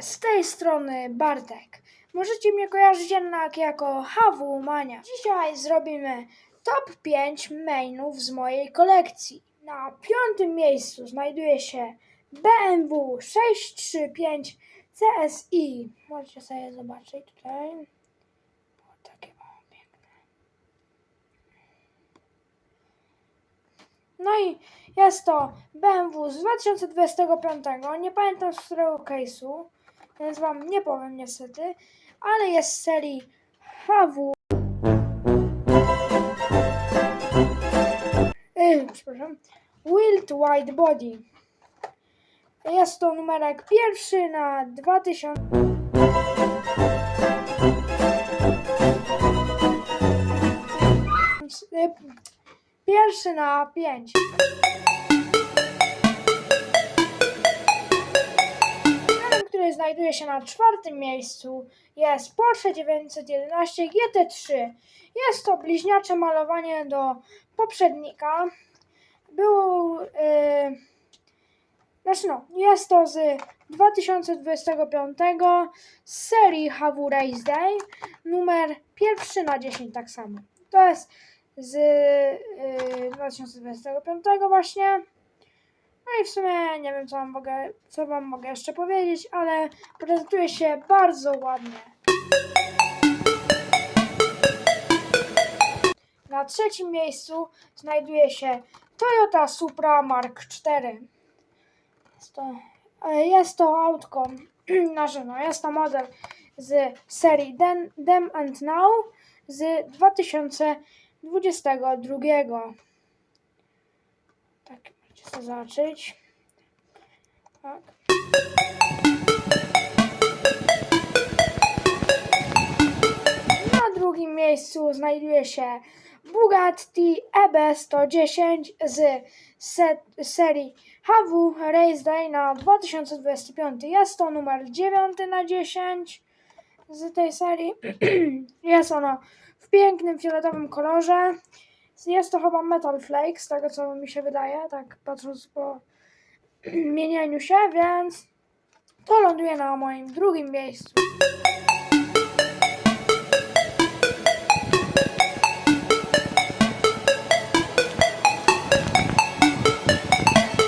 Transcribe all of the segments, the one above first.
z tej strony Bartek. Możecie mnie kojarzyć jednak jako HW Mania. Dzisiaj zrobimy top 5 mainów z mojej kolekcji. Na piątym miejscu znajduje się BMW 635 CSI. Możecie sobie zobaczyć tutaj. O, takie o, piękne. No i jest to BMW z 2025. Nie pamiętam z którego case'u, więc wam nie powiem niestety, ale jest z serii HW. Yy, przepraszam. Wild White Body. Jest to numerek pierwszy na 2000. Yy, Pierwszy na 5. znajduje się na czwartym miejscu jest Porsche 911 GT3. Jest to bliźniacze malowanie do poprzednika. Był, yy, znaczy no, jest to z 2025 z serii HW Race Day, numer pierwszy na 10 tak samo. To jest z yy, 2025 właśnie. No i w sumie nie wiem, co wam mogę, co wam mogę jeszcze powiedzieć, ale prezentuje się bardzo ładnie. Na trzecim miejscu znajduje się Toyota Supra Mark IV. Jest to, e, jest to autko, znaczy no, jest to model z serii Dem and Now z 2022. Tak, sobie zobaczyć. Tak. Na drugim miejscu znajduje się Bugatti EB110 z se serii HW Race Day na 2025. Jest to numer 9 na 10 z tej serii. Jest ono w pięknym fioletowym kolorze. Jest to chyba Metal Flake, z tego co mi się wydaje, tak patrząc po mienieniu się, więc to ląduje na moim drugim miejscu.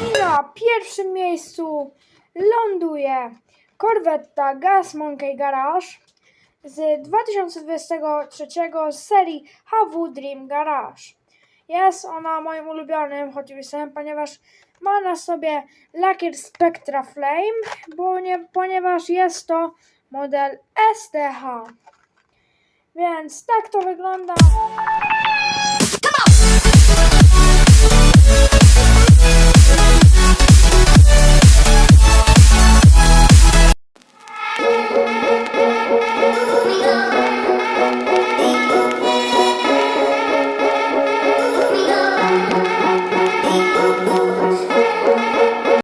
I na pierwszym miejscu ląduje Corvetta Gas Monkey Garage z 2023 z serii HW Dream Garage. Jest ona moim ulubionym choćbysem, ponieważ ma na sobie lakier Spectra Flame, bo nie, ponieważ jest to model STH. Więc tak to wygląda.